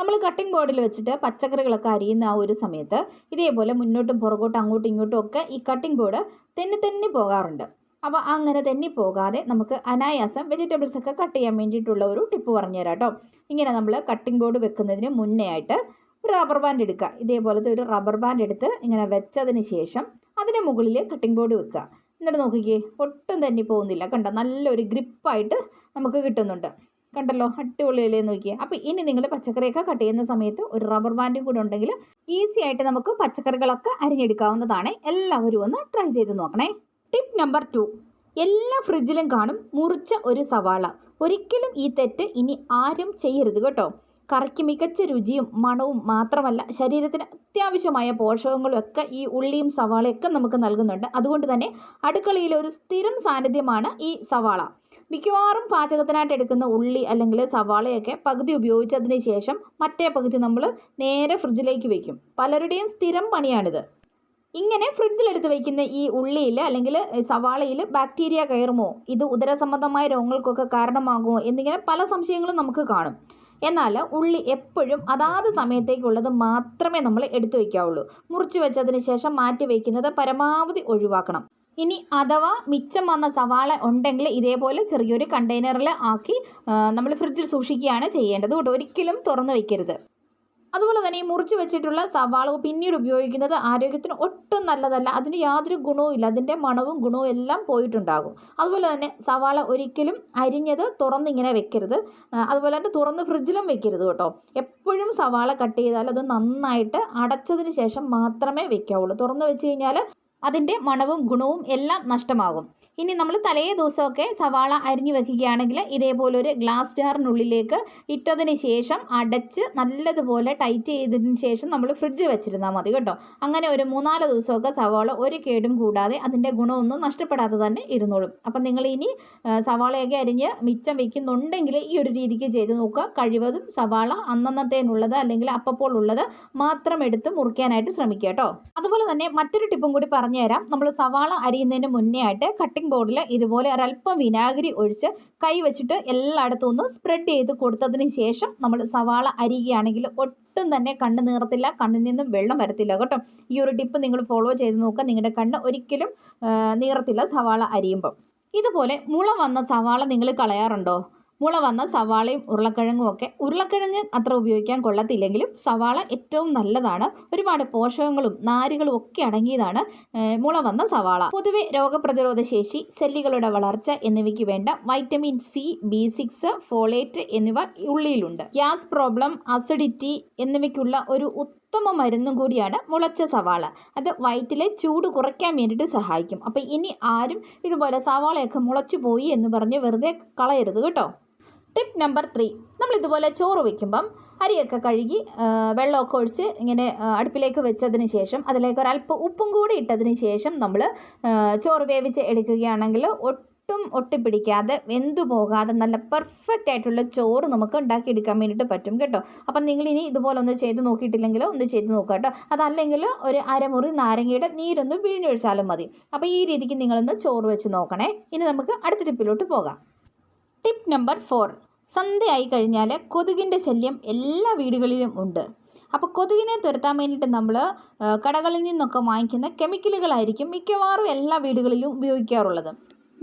നമ്മൾ കട്ടിംഗ് ബോർഡിൽ വെച്ചിട്ട് പച്ചക്കറികളൊക്കെ അരിയുന്ന ആ ഒരു സമയത്ത് ഇതേപോലെ മുന്നോട്ടും പുറകോട്ടും അങ്ങോട്ടും ഇങ്ങോട്ടും ഒക്കെ ഈ കട്ടിംഗ് ബോർഡ് തെന്നി തെന്നി പോകാറുണ്ട്. അപ്പോൾ അങ്ങനെ തെന്നി പോകാതെ നമുക്ക് അനായാസം വെജിറ്റബിൾസ് ഒക്കെ കട്ട് ചെയ്യാൻ വേണ്ടിയിട്ടുള്ള ഒരു ടിപ്പ് പറഞ്ഞുതരാം കേട്ടോ ഇങ്ങനെ നമ്മൾ കട്ടിംഗ് ബോർഡ് വെക്കുന്നതിന് മുന്നേ ആയിട്ട് ഒരു റബ്ബർ ബാൻഡ് എടുക്കുക. ഇതേപോലത്തെ ഒരു റബ്ബർ ബാൻഡ് എടുത്ത് ഇങ്ങനെ വെച്ചതിന് ശേഷം അതിന് മുകളിൽ കട്ടിംഗ് ബോർഡ് വെക്കുക. എന്നിട്ട് നോക്കിക്കേ ഒട്ടും തന്നെ പോകുന്നില്ല. കണ്ടോ? നല്ലൊരു ഗ്രിപ്പായിട്ട് നമുക്ക് കിട്ടുന്നുണ്ട്. കണ്ടല്ലോ? അടിപൊളിയല്ലേ നോക്കിയാൽ അപ്പോൾ ഇനി നിങ്ങൾ പച്ചക്കറിയൊക്കെ കട്ട് ചെയ്യുന്ന സമയത്ത് ഒരു റബ്ബർ ബാൻഡും കൂടെ ഉണ്ടെങ്കിൽ ഈസി ആയിട്ട് നമുക്ക് പച്ചക്കറികളൊക്കെ അരിഞ്ഞെടുക്കാവുന്നതാണ്. എല്ലാവരും ഒന്ന് ട്രൈ ചെയ്ത് നോക്കണേ. ടിപ്പ് നമ്പർ ടു എല്ലാ ഫ്രിഡ്ജിലും കാണും മുറിച്ച ഒരു സവാള. ഒരിക്കലും ഈ തെറ്റ് ഇനി ആരും ചെയ്യരുത് കേട്ടോ. കറിക്ക് മികച്ച രുചിയും മണവും മാത്രമല്ല ശരീരത്തിന് അത്യാവശ്യമായ പോഷകങ്ങളും ഒക്കെ ഈ ഉള്ളിയും സവാളയൊക്കെ നമുക്ക് നൽകുന്നുണ്ട്. അതുകൊണ്ട് തന്നെ അടുക്കളയിലെ ഒരു സ്ഥിരം സാന്നിധ്യമാണ് ഈ സവാള. മിക്കവാറും പാചകത്തിനായിട്ട് എടുക്കുന്ന ഉള്ളി അല്ലെങ്കിൽ സവാളയൊക്കെ പകുതി ഉപയോഗിച്ചതിന് ശേഷം മറ്റേ പകുതി നമ്മൾ നേരെ ഫ്രിഡ്ജിലേക്ക് വയ്ക്കും പലരുടെയും സ്ഥിരം പണിയാണിത്. ഇങ്ങനെ ഫ്രിഡ്ജിലെടുത്ത് വയ്ക്കുന്ന ഈ ഉള്ളിയിൽ അല്ലെങ്കിൽ സവാളയിൽ ബാക്ടീരിയ കയറുമോ? ഇത് ഉദരസംബന്ധമായ രോഗങ്ങൾക്കൊക്കെ കാരണമാകുമോ? എന്നിങ്ങനെ പല സംശയങ്ങളും നമുക്ക് കാണും. എന്നാൽ ഉള്ളി എപ്പോഴും അതാത് സമയത്തേക്കുള്ളത് മാത്രമേ നമ്മൾ എടുത്തു വയ്ക്കാവുള്ളൂ മുറിച്ച് വെച്ചതിന് ശേഷം മാറ്റി വയ്ക്കുന്നത് പരമാവധി ഒഴിവാക്കണം. ഇനി അഥവാ മിച്ചം വന്ന സവാള ഉണ്ടെങ്കിൽ ഇതേപോലെ ചെറിയൊരു കണ്ടെയ്നറിൽ ആക്കി നമ്മൾ ഫ്രിഡ്ജിൽ സൂക്ഷിക്കുകയാണ് ചെയ്യേണ്ടത് കേട്ടോ. ഒരിക്കലും തുറന്നു വയ്ക്കരുത് അതുപോലെ തന്നെ ഈ മുറിച്ച് വെച്ചിട്ടുള്ള സവാള പിന്നീട് ഉപയോഗിക്കുന്നത് ആരോഗ്യത്തിന് ഒട്ടും നല്ലതല്ല. അതിന് യാതൊരു ഗുണവും ഇല്ല. അതിന്റെ മണവും ഗുണവും എല്ലാം പോയിട്ടുണ്ടാകും. അതുപോലെ തന്നെ സവാള ഒരിക്കലും അരിഞ്ഞത് തുറന്നിങ്ങനെ വെക്കരുത്. അതുപോലെ തന്നെ തുറന്ന് ഫ്രിഡ്ജിലും വെക്കരുത് കേട്ടോ. എപ്പോഴും സവാള കട്ട് ചെയ്താൽ അത് നന്നായിട്ട് അടച്ചതിന് ശേഷം മാത്രമേ വെക്കാവുള്ളൂ. തുറന്ന് വെച്ച് കഴിഞ്ഞാൽ അതിന്റെ മണവും ഗുണവും എല്ലാം നഷ്ടമാകും. ഇനി നമ്മൾ തലേ ദിവസമൊക്കെ സവാള അരിഞ്ഞു വെക്കുകയാണെങ്കിൽ ഇതേപോലൊരു ഗ്ലാസ് ജാറിനുള്ളിലേക്ക് ഇട്ടതിന് ശേഷം അടച്ച് നല്ലതുപോലെ ടൈറ്റ് ചെയ്തതിന് ശേഷം നമ്മൾ ഫ്രിഡ്ജ് വെച്ചിരുന്നാൽ മതി കേട്ടോ. അങ്ങനെ ഒരു മൂന്നാൽ ദിവസമൊക്കെ സവാള ഒരു കേടും കൂടാതെ അതിന്റെ ഗുണമൊന്നും നഷ്ടപ്പെടാതെ തന്നെ ഇരുന്നോളും. അപ്പം നിങ്ങൾ ഇനി സവാളയൊക്കെ അരിഞ്ഞ് മിച്ചം വെക്കുന്നുണ്ടെങ്കിൽ ഈ ഒരു രീതിക്ക് ചെയ്ത് നോക്കുക. കഴിവതും സവാള അന്നന്നത്തേനുള്ളത് അല്ലെങ്കിൽ അപ്പപ്പോൾ ഉള്ളത് മാത്രം എടുത്ത് മുറിക്കാനായിട്ട് ശ്രമിക്കുക കേട്ടോ. അതുപോലെ തന്നെ മറ്റൊരു ടിപ്പും കൂടി പറഞ്ഞുതരാം. നമ്മൾ സവാള അരിയുന്നതിന് മുന്നേ ആയിട്ട് കട്ടിംഗ് ബോർഡിൽ ഇതുപോലെ ഒരല്പം വിനാഗിരി ഒഴിച്ച് കൈ വെച്ചിട്ട് എല്ലായിടത്തും ഒന്ന് സ്പ്രെഡ് ചെയ്ത് കൊടുത്തതിന് ശേഷം നമ്മൾ സവാള അരിയുകയാണെങ്കിൽ ഒട്ടും തന്നെ കണ്ണ് നീറത്തില്ല കണ്ണിൽ നിന്നും വെള്ളം വരത്തില്ല കേട്ടോ. ഈ ഒരു ടിപ്പ് നിങ്ങൾ ഫോളോ ചെയ്ത് നോക്കുക. നിങ്ങളുടെ കണ്ണ് ഒരിക്കലും നീറത്തില്ല സവാള അരിയുമ്പോൾ ഇതുപോലെ മുള വന്ന സവാള നിങ്ങൾ കളയാറുണ്ടോ? മുള വന്ന സവാളയും ഉരുളക്കിഴങ്ങും ഒക്കെ. ഉരുളക്കിഴങ്ങ് അത്ര ഉപയോഗിക്കാൻ കൊള്ളത്തില്ലെങ്കിലും സവാള ഏറ്റവും നല്ലതാണ്. ഒരുപാട് പോഷകങ്ങളും നാരുകളും ഒക്കെ അടങ്ങിയതാണ് മുള വന്ന സവാള. പൊതുവെ രോഗപ്രതിരോധ ശേഷി സെല്ലുകളുടെ വളർച്ച എന്നിവയ്ക്ക് വേണ്ട vitamin C B six folate എന്നിവ ഉള്ളിയിലുണ്ട്. ഗ്യാസ് പ്രോബ്ലം അസിഡിറ്റി എന്നിവയ്ക്കുള്ള ഒരു ഉത്തമ മരുന്നും കൂടിയാണ് മുളച്ച സവാള. അത് വയറ്റിലെ ചൂട് കുറയ്ക്കാൻ വേണ്ടിയിട്ട് സഹായിക്കും. അപ്പോൾ ഇനി ആരും ഇതുപോലെ സവാളയൊക്കെ മുളച്ചു പോയി എന്ന് പറഞ്ഞ് വെറുതെ കളയരുത് കേട്ടോ. ടിപ്പ് നമ്പർ ത്രീ നമ്മൾ ഇതുപോലെ ചോറ് വയ്ക്കുമ്പം അരിയൊക്കെ കഴുകി വെള്ളമൊക്കെ ഒഴിച്ച് ഇങ്ങനെ അടുപ്പിലേക്ക് വെച്ചതിന് ശേഷം അതിലേക്ക് ഒരല്പം ഉപ്പും കൂടി ഇട്ടതിന് ശേഷം നമ്മൾ ചോറ് വേവിച്ച് എടുക്കുകയാണെങ്കിൽ ഒട്ടും ഒട്ടിപ്പിടിക്കാതെ വെന്തു പോകാതെ നല്ല പെർഫെക്റ്റ് ആയിട്ടുള്ള ചോറ് നമുക്ക് ഉണ്ടാക്കിയെടുക്കാൻ വേണ്ടിയിട്ട് പറ്റും കേട്ടോ. അപ്പം നിങ്ങൾ ഇനി ഇതുപോലെ ഒന്ന് ചെയ്ത് നോക്കിയിട്ടില്ലെങ്കിൽ ഒന്ന് ചെയ്ത് നോക്കുക കേട്ടോ. അതല്ലെങ്കിൽ ഒരു അരമുറി നാരങ്ങയുടെ നീരൊന്ന് പിഴിഞ്ഞൊഴിച്ചാലും മതി. അപ്പോൾ ഈ രീതിക്ക് നിങ്ങളൊന്ന് ചോറ് വെച്ച് നോക്കണേ. ഇനി നമുക്ക് അടുത്ത ടിപ്പിലോട്ട് പോകാം. ടിപ്പ് നമ്പർ ഫോർ സന്ധ്യയായി കഴിഞ്ഞാൽ കൊതുകിന്റെ ശല്യം എല്ലാ വീടുകളിലും ഉണ്ട്. അപ്പോൾ കൊതുകിനെ തുരത്താൻ വേണ്ടിയിട്ട് നമ്മൾ കടകളിൽ നിന്നൊക്കെ വാങ്ങിക്കുന്ന കെമിക്കലുകളായിരിക്കും മിക്കവാറും എല്ലാ വീടുകളിലും ഉപയോഗിക്കാറുള്ളത്.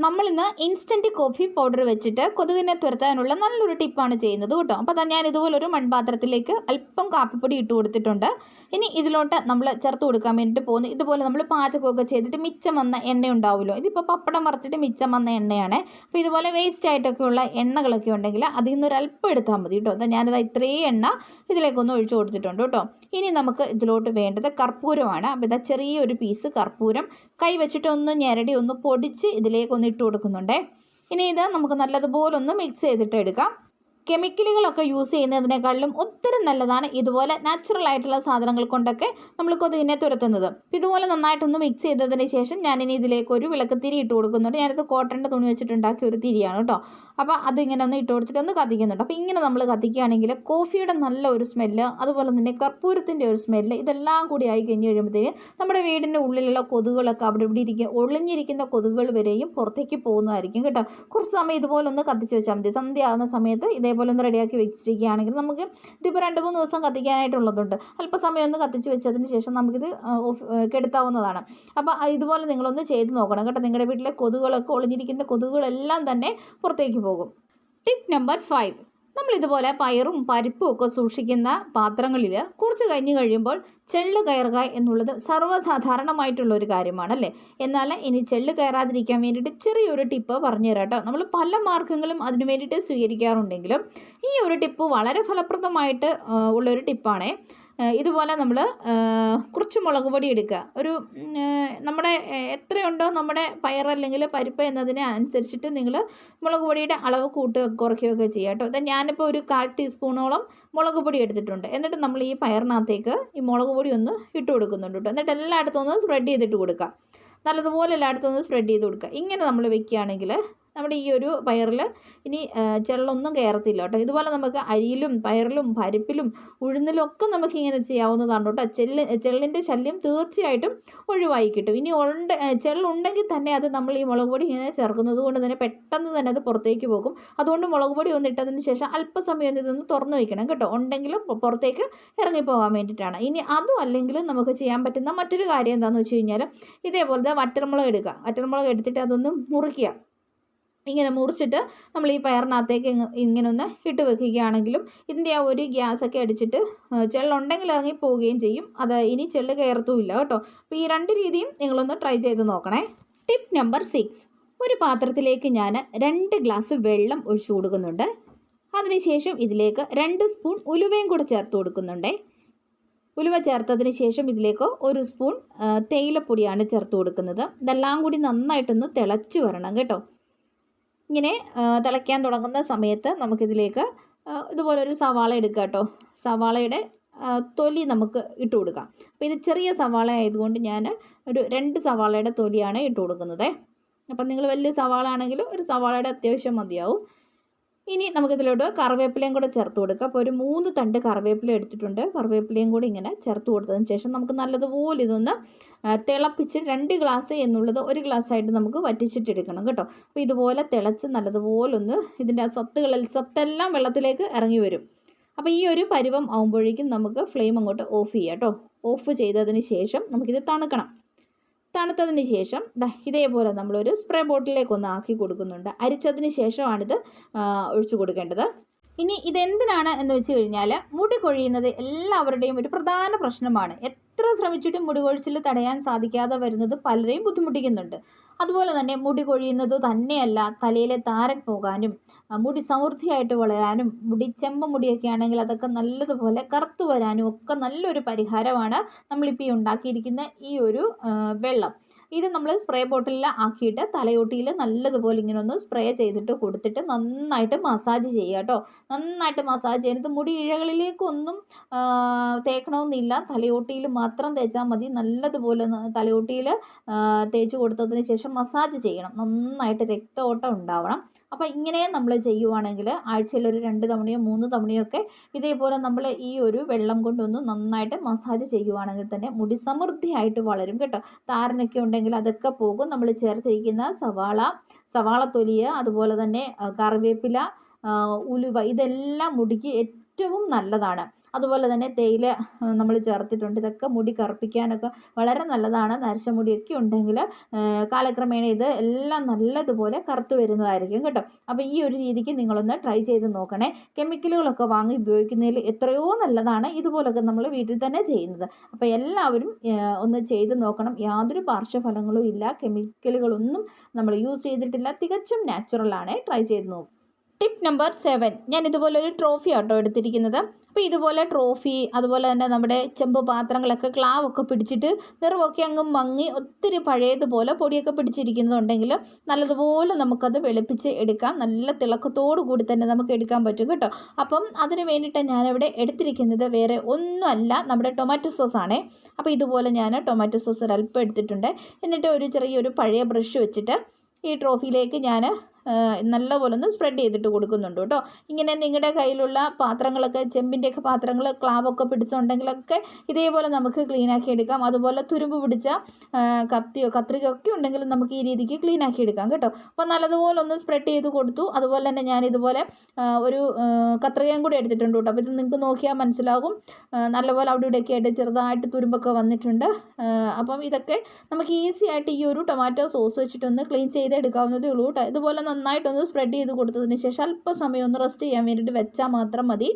നമ്മളിന്ന് ഇൻസ്റ്റന്റ് കോഫി പൗഡർ വെച്ചിട്ട് കൊതുകിനെ തുരത്താനുള്ള നല്ലൊരു ടിപ്പാണ് ചെയ്യുന്നത് കേട്ടോ. അപ്പോൾ ഞാൻ ഇതുപോലൊരു മൺപാത്രത്തിലേക്ക് അല്പം കാപ്പിപ്പൊടി ഇട്ട് കൊടുത്തിട്ടുണ്ട്. ഇനി ഇതിലോട്ട് നമ്മൾ ചേർത്ത് കൊടുക്കാൻ വേണ്ടിയിട്ട് പോകുന്നു. ഇതുപോലെ നമ്മൾ പാചകമൊക്കെ ചെയ്തിട്ട് മിച്ചം വന്ന എണ്ണ ഉണ്ടാവുമല്ലോ ഇതിപ്പോൾ പപ്പടം വറുത്തിട്ട് മിച്ചം വന്ന എണ്ണയാണ്. അപ്പോൾ ഇതുപോലെ വേസ്റ്റ് ആയിട്ടൊക്കെയുള്ള എണ്ണകളൊക്കെ ഉണ്ടെങ്കിൽ അതിൽ നിന്ന് ഒരല്പം എടുത്താൽ മതി കേട്ടോ. അപ്പോൾ ഞാനിത് ഇത്രയും എണ്ണ ഇതിലേക്കൊന്ന് ഒഴിച്ചു കൊടുത്തിട്ടുണ്ട് കേട്ടോ. ഇനി നമുക്ക് ഇതിലോട്ട് വേണ്ടത് കർപ്പൂരമാണ്. അപ്പോൾ ഇതാ ചെറിയൊരു പീസ് കർപ്പൂരം. കൈ വെച്ചിട്ടൊന്ന് ഞെരടി ഒന്ന് പൊടിച്ച് ഇതിലേക്കൊന്ന് ഇട്ട് കൊടുക്കുന്നുണ്ടേ. ഇനി ഇത് നമുക്ക് നല്ലതുപോലെ ഒന്ന് മിക്സ് ചെയ്തിട്ട് എടുക്കാം. കെമിക്കലുകളൊക്കെ യൂസ് ചെയ്യുന്നതിനേക്കാളും ഒത്തിരി നല്ലതാണ് ഇതുപോലെ നാച്ചുറൽ ആയിട്ടുള്ള സാധനങ്ങൾ കൊണ്ടൊക്കെ നമ്മൾ കൊതുകിനെ തുരത്തുന്നത്. ഇതുപോലെ നന്നായിട്ടൊന്ന് മിക്സ് ചെയ്തതിന് ശേഷം ഞാനിനി ഇതിലേക്ക് ഒരു വിളക്ക് തിരി ഇട്ട് കൊടുക്കുന്നുണ്ട്. ഞാനത് കോട്ടന്റെ തുണി വെച്ചിട്ടുണ്ടാക്കിയ ഒരു തിരിയാണ് കേട്ടോ അപ്പോൾ അതിങ്ങനെ ഒന്ന് ഇട്ട് കൊടുത്തിട്ട് ഒന്ന് കത്തിക്കുന്നുണ്ട്. അപ്പോൾ ഇങ്ങനെ നമ്മൾ കത്തിക്കുകയാണെങ്കിൽ കോഫിയുടെ നല്ല ഒരു സ്മെല്ല് അതുപോലെ തന്നെ കർപ്പൂരത്തിന്റെ ഒരു സ്മെല്ല് ഇതെല്ലാം കൂടി ആയി കഴിഞ്ഞ് കഴിയുമ്പോഴത്തേക്ക് നമ്മുടെ വീടിന്റെ ഉള്ളിലുള്ള കൊതുകുകളൊക്കെ അവിടെ ഇവിടെ ഇരിക്കുക ഒളിഞ്ഞിരിക്കുന്ന കൊതുകുകൾ വരെയും പുറത്തേക്ക് പോകുന്നതായിരിക്കും കേട്ടോ. കുറച്ച് സമയം ഇതുപോലെ ഒന്ന് കത്തിച്ച് വെച്ചാൽ മതി. സന്ധ്യ ആകുന്ന സമയത്ത് ഇതേപോലെ ഒന്ന് റെഡിയാക്കി വെച്ചിരിക്കുകയാണെങ്കിൽ നമുക്ക് ഇതിപ്പോൾ രണ്ട് മൂന്ന് ദിവസം കത്തിക്കാനായിട്ടുള്ളതുണ്ട്. അല്പസമയം ഒന്ന് കത്തിച്ച് വെച്ചതിന് ശേഷം നമുക്കിത് കെടുത്താവുന്നതാണ്. അപ്പോൾ ഇതുപോലെ നിങ്ങളൊന്ന് ചെയ്ത് നോക്കണം കേട്ടോ. നിങ്ങളുടെ വീട്ടിലെ കൊതുകുകളൊക്കെ ഒളിഞ്ഞിരിക്കുന്ന കൊതുകുകളെല്ലാം തന്നെ പുറത്തേക്ക് പോകും. ടിപ്പ് നമ്പർ ഫൈവ് നമ്മൾ ഇതുപോലെ പയറും പരിപ്പും ഒക്കെ സൂക്ഷിക്കുന്ന പാത്രങ്ങളിൽ കുറച്ച് കഴിഞ്ഞ് കഴിയുമ്പോൾ ചെള്ള് കയറുക എന്നുള്ളത് സർവസാധാരണമായിട്ടുള്ള ഒരു കാര്യമാണ് അല്ലേ? എന്നാൽ ഇനി ചെള്ള് കയറാതിരിക്കാൻ വേണ്ടിയിട്ട് ചെറിയൊരു ടിപ്പ് പറഞ്ഞു കേട്ടോ. നമ്മൾ പല മാർഗങ്ങളും അതിനു വേണ്ടിയിട്ട് സ്വീകരിക്കാറുണ്ടെങ്കിലും ഈ ഒരു ടിപ്പ് വളരെ ഫലപ്രദമായിട്ട് ഉള്ളൊരു ടിപ്പാണേ. ഇതുപോലെ നമ്മൾ കുറച്ച് മുളക് പൊടി എടുക്കുക ഒരു നമ്മുടെ എത്രയുണ്ടോ നമ്മുടെ പയർ അല്ലെങ്കിൽ പരിപ്പ് എന്നതിനെ അനുസരിച്ചിട്ട് നിങ്ങൾ മുളക് പൊടിയുടെ അളവ് കൂട്ടുക കുറയ്ക്കുകയൊക്കെ ചെയ്യുക കേട്ടോ. അപ്പം ഞാനിപ്പോൾ ഒരു കാൽ ടീസ്പൂണോളം മുളക് പൊടി എടുത്തിട്ടുണ്ട്. എന്നിട്ട് നമ്മൾ ഈ പയറിനകത്തേക്ക് ഈ മുളക് പൊടി ഒന്ന് ഇട്ട് കൊടുക്കുന്നുണ്ട് കേട്ടോ. എന്നിട്ട് എല്ലായിടത്തും ഒന്ന് സ്പ്രെഡ് ചെയ്തിട്ട് കൊടുക്കുക. നല്ലതുപോലെ എല്ലായിടത്തും ഒന്ന് സ്പ്രെഡ് ചെയ്ത് കൊടുക്കുക. ഇങ്ങനെ നമ്മൾ വെക്കുകയാണെങ്കിൽ നമ്മുടെ ഈ ഒരു പയറിൽ ഇനി ചെള്ളൊന്നും കയറത്തില്ല കേട്ടോ. ഇതുപോലെ നമുക്ക് അരിയിലും പയറിലും പരിപ്പിലും ഉഴുന്നിലും ഒക്കെ നമുക്ക് ഇങ്ങനെ ചെയ്യാവുന്നതാണ് കേട്ടോ. ചെല്ല് ചെള്ളിന്റെ ശല്യം തീർച്ചയായിട്ടും ഒഴിവായി കിട്ടും. ഇനി ഉണ്ട് ചെള്ളുണ്ടെങ്കിൽ തന്നെ അത് നമ്മൾ ഈ മുളക് പൊടി ഇങ്ങനെ ചേർക്കുന്നത് കൊണ്ട് തന്നെ പെട്ടെന്ന് തന്നെ അത് പുറത്തേക്ക് പോകും. അതുകൊണ്ട് മുളക് പൊടി ഒന്ന് ഇട്ടതിന് ശേഷം അല്പസമയം ഇതൊന്ന് തുറന്ന് വയ്ക്കണം കേട്ടോ. ഉണ്ടെങ്കിലും പുറത്തേക്ക് ഇറങ്ങിപ്പോകാൻ വേണ്ടിയിട്ടാണ്. ഇനി അതും അല്ലെങ്കിലും നമുക്ക് ചെയ്യാൻ പറ്റുന്ന മറ്റൊരു കാര്യം എന്താണെന്ന് വെച്ച് കഴിഞ്ഞാൽ ഇതേപോലത്തെ വറ്റൽമുളക് എടുക്കുക വറ്റൽമുളക് എടുത്തിട്ട് അതൊന്ന് മുറിക്കുക ഇങ്ങനെ മുറിച്ചിട്ട് നമ്മൾ ഈ പയറിനകത്തേക്ക് ഇങ്ങ- ഇങ്ങനെ ഒന്ന് ഇട്ട് വെക്കുകയാണെങ്കിലും ഇതിന്റെ ആ ഒരു ഗ്യാസൊക്കെ അടിച്ചിട്ട് ചെള്ളുണ്ടെങ്കിൽ ഇറങ്ങി പോവുകയും ചെയ്യും. അത് ഇനി ചെള്ള് കയറത്തുമില്ല കേട്ടോ. അപ്പോൾ ഈ രണ്ട് രീതിയും നിങ്ങളൊന്ന് ട്രൈ ചെയ്ത് നോക്കണേ. ടിപ്പ് നമ്പർ സിക്സ് ഒരു പാത്രത്തിലേക്ക് ഞാൻ രണ്ട് ഗ്ലാസ് വെള്ളം ഒഴിച്ചു കൊടുക്കുന്നുണ്ട്. അതിനുശേഷം ഇതിലേക്ക് രണ്ട് സ്പൂൺ ഉലുവയും കൂടെ ചേർത്ത് കൊടുക്കുന്നുണ്ടേ. ഉലുവ ചേർത്തതിന് ശേഷം ഇതിലേക്ക് ഒരു സ്പൂൺ തേയിലപ്പൊടിയാണ് ചേർത്ത് കൊടുക്കുന്നത്. ഇതെല്ലാം കൂടി നന്നായിട്ടൊന്ന് തിളച്ച് വരണം കേട്ടോ. ഇങ്ങനെ തിളയ്ക്കാൻ തുടങ്ങുന്ന സമയത്ത് നമുക്കിതിലേക്ക് ഇതുപോലൊരു സവാള എടുക്കുക കേട്ടോ. സവാളയുടെ തൊലി നമുക്ക് ഇട്ട് കൊടുക്കാം. അപ്പോൾ ഇത് ചെറിയ സവാള ആയതുകൊണ്ട് ഞാൻ ഒരു രണ്ട് സവാളയുടെ തൊലിയാണ് ഇട്ട് കൊടുക്കുന്നത്. അപ്പം നിങ്ങൾ വലിയ സവാള ആണെങ്കിലും ഒരു സവാളയുടെ അത്യാവശ്യം മതിയാവും. ഇനി നമുക്കിതിലോട്ട് കറിവേപ്പിലയും കൂടെ ചേർത്ത് കൊടുക്കുക. അപ്പോൾ ഒരു മൂന്ന് തണ്ട് കറിവേപ്പില എടുത്തിട്ടുണ്ട്. കറിവേപ്പിലയും കൂടി ഇങ്ങനെ ചേർത്ത് കൊടുത്തതിന് ശേഷം നമുക്ക് നല്ലതുപോലെ ഇതൊന്ന് തിളപ്പിച്ച് രണ്ട് ഗ്ലാസ് എന്നുള്ളത് ഒരു ഗ്ലാസ് ആയിട്ട് നമുക്ക് വറ്റിച്ചിട്ടെടുക്കണം കേട്ടോ. അപ്പോൾ ഇതുപോലെ തിളച്ച് നല്ലതുപോലെ ഒന്ന് ഇതിന്റെ ആ സത്തുകളിൽ സത്തെല്ലാം വെള്ളത്തിലേക്ക് ഇറങ്ങി വരും. അപ്പോൾ ഈ ഒരു പരുവം ആകുമ്പോഴേക്കും നമുക്ക് ഫ്ലെയിം അങ്ങോട്ട് ഓഫ് ചെയ്യാം കേട്ടോ. ഓഫ് ചെയ്തതിന് ശേഷം നമുക്കിത് തണുക്കണം. തണുത്തതിന് ശേഷം ഇതേപോലെ നമ്മളൊരു സ്പ്രേ ബോട്ടിലേക്ക് ഒന്ന് ആക്കി കൊടുക്കുന്നുണ്ട്. അരിച്ചതിന് ശേഷമാണിത് ഒഴിച്ചു കൊടുക്കേണ്ടത്. ഇനി ഇതെന്തിനാണ് എന്ന് വെച്ച് കഴിഞ്ഞാൽ മുടി കൊഴിയുന്നത് എല്ലാവരുടെയും ഒരു പ്രധാന പ്രശ്നമാണ്. എത്ര ശ്രമിച്ചിട്ടും മുടി കൊഴിച്ചിൽ തടയാൻ സാധിക്കാതെ വരുന്നത് പലരെയും ബുദ്ധിമുട്ടിക്കുന്നുണ്ട്. അതുപോലെ തന്നെ മുടി കൊഴിയുന്നത് തന്നെയല്ല തലയിലെ താരൻ പോകാനും മുടി സമൃദ്ധിയായിട്ട് വളരാനും മുടി ചെമ്പ മുടിയൊക്കെ ആണെങ്കിൽ അതൊക്കെ നല്ലതുപോലെ കറുത്തു വരാനും ഒക്കെ നല്ലൊരു പരിഹാരമാണ് നമ്മളിപ്പോൾ ഉണ്ടാക്കിയിരിക്കുന്ന ഈ ഒരു വെള്ളം. ഇത് നമ്മൾ സ്പ്രേ ബോട്ടിലിൽ ആക്കിയിട്ട് തലയോട്ടിയിൽ നല്ലതുപോലെ ഇങ്ങനെ ഒന്ന് സ്പ്രേ ചെയ്തിട്ട് കൊടുത്തിട്ട് നന്നായിട്ട് മസാജ് ചെയ്യുക കേട്ടോ. നന്നായിട്ട് മസാജ് ചെയ്യുന്നത് മുടി ഇഴകളിലേക്കൊന്നും തേക്കണമെന്നില്ല. തലയോട്ടിയിൽ മാത്രം തേച്ചാൽ മതി. നല്ലതുപോലെ തലയോട്ടിയിൽ തേച്ച് കൊടുത്തതിന് ശേഷം മസാജ് ചെയ്യണം. നന്നായിട്ട് രക്തയോട്ടം ഉണ്ടാവണം. അപ്പോൾ ഇങ്ങനെ നമ്മൾ ചെയ്യുവാണെങ്കിൽ ആഴ്ചയിൽ ഒരു രണ്ട് തവണയോ മൂന്ന് തവണയോ ഒക്കെ ഇതേപോലെ നമ്മൾ ഈ ഒരു വെള്ളം കൊണ്ടൊന്ന് നന്നായിട്ട് മസാജ് ചെയ്യുവാണെങ്കിൽ തന്നെ മുടി സമൃദ്ധിയായിട്ട് വളരും കേട്ടോ. താരനൊക്കെ ഉണ്ടെങ്കിൽ അതൊക്കെ പോകും. നമ്മൾ ചേർത്തിരിക്കുന്ന സവാള സവാള തൊലിയ അതുപോലെ തന്നെ കറിവേപ്പില ഉലുവ ഇതെല്ലാം മുടിക്ക് ഏറ്റവും നല്ലതാണ്. അതുപോലെ തന്നെ തേയില നമ്മൾ ചേർത്തിട്ടുണ്ട്. ഇതൊക്കെ മുടി കറുപ്പിക്കാനൊക്കെ വളരെ നല്ലതാണ്. നരച്ച മുടിയൊക്കെ ഉണ്ടെങ്കിൽ കാലക്രമേണ ഇത് എല്ലാം നല്ലതുപോലെ കറുത്ത് വരുന്നതായിരിക്കും കേട്ടോ. അപ്പോൾ ഈ ഒരു രീതിക്ക് നിങ്ങളൊന്ന് ട്രൈ ചെയ്ത് നോക്കണേ. കെമിക്കലുകളൊക്കെ വാങ്ങി ഉപയോഗിക്കുന്നതിൽ എത്രയോ നല്ലതാണ് ഇതുപോലൊക്കെ നമ്മൾ വീട്ടിൽ തന്നെ ചെയ്യുന്നത്. അപ്പോൾ എല്ലാവരും ഒന്ന് ചെയ്ത് നോക്കണം. യാതൊരു പാർശ്വഫലങ്ങളും ഇല്ല. കെമിക്കലുകളൊന്നും നമ്മൾ യൂസ് ചെയ്തിട്ടില്ല. തികച്ചും നാച്ചുറലാണ് ട്രൈ ചെയ്ത് നോക്കും. ടിപ്പ് നമ്പർ സെവൻ ഞാൻ ഇതുപോലെ ഒരു ട്രോഫി ആട്ടോ എടുത്തിരിക്കുന്നത്. അപ്പോൾ ഇതുപോലെ ട്രോഫി അതുപോലെ തന്നെ നമ്മുടെ ചെമ്പ് പാത്രങ്ങളൊക്കെ ക്ലാവൊക്കെ പിടിച്ചിട്ട് നിറമൊക്കെ അങ്ങ് മങ്ങി ഒത്തിരി പഴയതുപോലെ പൊടിയൊക്കെ പിടിച്ചിരിക്കുന്നുണ്ടെങ്കിൽ നല്ലതുപോലെ നമുക്കത് വെളുപ്പിച്ച് എടുക്കാം. നല്ല തിളക്കത്തോടു കൂടി തന്നെ നമുക്ക് എടുക്കാൻ പറ്റും കേട്ടോ. അപ്പം അതിന് വേണ്ടിയിട്ട് ഞാനിവിടെ എടുത്തിരിക്കുന്നത് വേറെ ഒന്നുമല്ല നമ്മുടെ ടൊമാറ്റോ സോസ് ആണേ. അപ്പോൾ ഇതുപോലെ ഞാൻ ടൊമാറ്റോ സോസ് ഒരല്പം എടുത്തിട്ടുണ്ട്. എന്നിട്ട് ഒരു ചെറിയൊരു പഴയ ബ്രഷ് വെച്ചിട്ട് ഈ ട്രോഫിയിലേക്ക് ഞാൻ നല്ലപോലെ ഒന്ന് സ്പ്രെഡ് ചെയ്തിട്ട് കൊടുക്കുന്നുണ്ട് കേട്ടോ. ഇങ്ങനെ നിങ്ങളുടെ കയ്യിലുള്ള പാത്രങ്ങളൊക്കെ ചെമ്പിന്റെയൊക്കെ പാത്രങ്ങൾ ക്ലാവൊക്കെ പിടിച്ചുണ്ടെങ്കിലൊക്കെ ഇതേപോലെ നമുക്ക് ക്ലീൻ ആക്കി എടുക്കാം. അതുപോലെ തുരുമ്പ് പിടിച്ച കത്തിയോ കത്രികയോ ഒക്കെ നമുക്ക് ഈ രീതിക്ക് ക്ലീൻ ആക്കി എടുക്കാം കേട്ടോ. അപ്പോൾ നല്ലതുപോലെ ഒന്ന് സ്പ്രെഡ് ചെയ്ത് കൊടുത്തു. അതുപോലെ തന്നെ ഞാൻ ഇതുപോലെ ഒരു കത്രികയും കൂടി എടുത്തിട്ടുണ്ട് കേട്ടോ. അപ്പോൾ ഇത് നിങ്ങൾക്ക് നോക്കിയാൽ മനസ്സിലാകും. നല്ലപോലെ അവിടെ ഇവിടെയൊക്കെ ആയിട്ട് ചെറുതായിട്ട് തുരുമ്പൊക്കെ വന്നിട്ടുണ്ട്. അപ്പം ഇതൊക്കെ നമുക്ക് ഈസി ആയിട്ട് ഈ ഒരു ടൊമാറ്റോ സോസ് വെച്ചിട്ടൊന്ന് ക്ലീൻ ചെയ്തെടുക്കാവുന്നതേ ഉള്ളൂ കേട്ടോ. ഇതുപോലെ നന്നായിട്ടൊന്ന് സ്പ്രെഡ് ചെയ്ത് കൊടുത്തതിന് ശേഷം അല്പസമയം ഒന്ന് റെസ്റ്റ് ചെയ്യാൻ വേണ്ടിയിട്ട് വെച്ചാൽ മാത്രം മതി.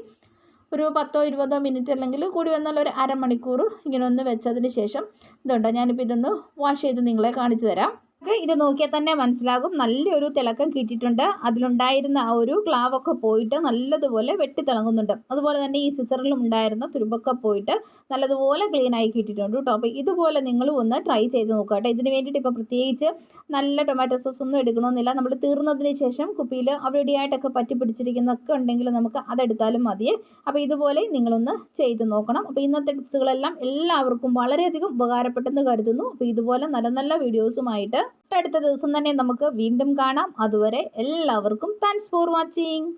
ഒരു പത്തോ ഇരുപതോ മിനിറ്റ് അല്ലെങ്കിൽ കൂടി വന്നാൽ ഒരു അരമണിക്കൂർ ഇങ്ങനെ ഒന്ന് വെച്ചതിന് ശേഷം ഇതുണ്ടോ ഞാനിപ്പോൾ ഇതൊന്ന് വാഷ് ചെയ്ത് നിങ്ങളെ കാണിച്ചു തരാം. നിങ്ങൾക്ക് ഇത് നോക്കിയാൽ തന്നെ മനസ്സിലാകും. നല്ലൊരു തിളക്കം കിട്ടിയിട്ടുണ്ട്. അതിലുണ്ടായിരുന്ന ആ ഒരു ക്ലാവൊക്കെ പോയിട്ട് നല്ലതുപോലെ വെട്ടി തിളങ്ങുന്നുണ്ട്. അതുപോലെ തന്നെ ഈ സിസറിലും ഉണ്ടായിരുന്ന തുരുമ്പൊക്കെ പോയിട്ട് നല്ലതുപോലെ ക്ലീൻ ആയി കിട്ടിയിട്ടുണ്ട് കേട്ടോ. അപ്പോൾ ഇതുപോലെ നിങ്ങൾ ഒന്ന് ട്രൈ ചെയ്ത് നോക്കുക കേട്ടോ. ഇതിന് വേണ്ടിയിട്ട് ഇപ്പോൾ പ്രത്യേകിച്ച് നല്ല ടൊമാറ്റോ സോസ് ഒന്നും എടുക്കണമെന്നില്ല. നമ്മൾ തീർന്നതിന് ശേഷം കുപ്പിയിൽ അവരുടെയായിട്ടൊക്കെ പറ്റി പിടിച്ചിരിക്കുന്നതൊക്കെ ഉണ്ടെങ്കിൽ നമുക്ക് അതെടുത്താലും മതിയേ. അപ്പോൾ ഇതുപോലെ നിങ്ങളൊന്ന് ചെയ്ത് നോക്കണം. അപ്പോൾ ഇന്നത്തെ ടിപ്സുകളെല്ലാം എല്ലാവർക്കും വളരെയധികം ഉപകാരപ്പെട്ടെന്ന് കരുതുന്നു. അപ്പോൾ ഇതുപോലെ നല്ല നല്ല വീഡിയോസുമായിട്ട് അടുത്ത ദിവസം തന്നെ നമുക്ക് വീണ്ടും കാണാം. അതുവരെ എല്ലാവർക്കും താങ്ക്സ് ഫോർ വാച്ചിങ്